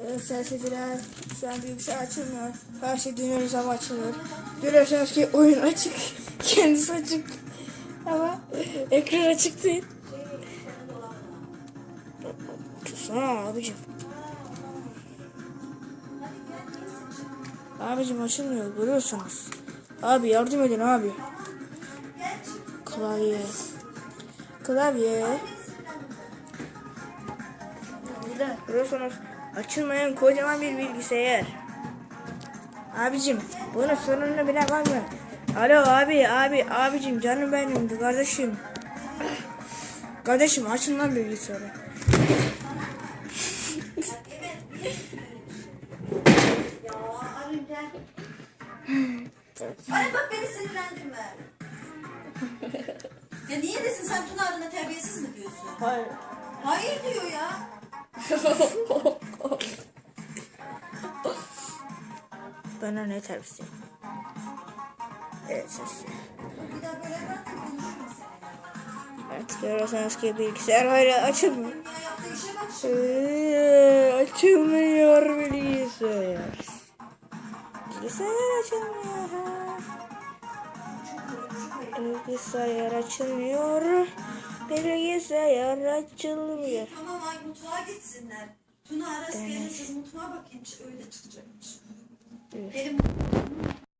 Evet sensitiler şu an bilgisayar açılmıyor. Her şey dönüyoruz ama açılmıyor. Görüyorsunuz ki oyun açık. Kendisi açık. Ama ekran açık değil. Tutsana abicim. Abicim açılmıyor görüyorsunuz. Abi yardım edin abi. Klavye. Klavye. Burada görüyorsunuz açılmayan kocaman bir bilgisayar. Abicim bunun sorununu bile var mı? Alo abi abi abicim canım benim kardeşim. Kardeşim açın lan bilgisayarı. Ay bak beni sinirlendirme. ya niye desin sen Tuna adına terbiyesiz mi diyorsun? Hayır. Hayır diyor ya. Bana ne terbiyesi? Evet ses. Bir daha böyle bırak da konuşma seninle. Evet görüyorsunuz ki bilgisayar hala açılmıyor. Ee, açılmıyor bilgisayar. Bilgisayar açılmıyor. Bilgisayar açılmıyor. Bilgisayar açılmıyor. Tamam ay mutfağa gitsinler. Tuna arası gelirsiz mutfağa bakayım öyle çıkacakmış. Benim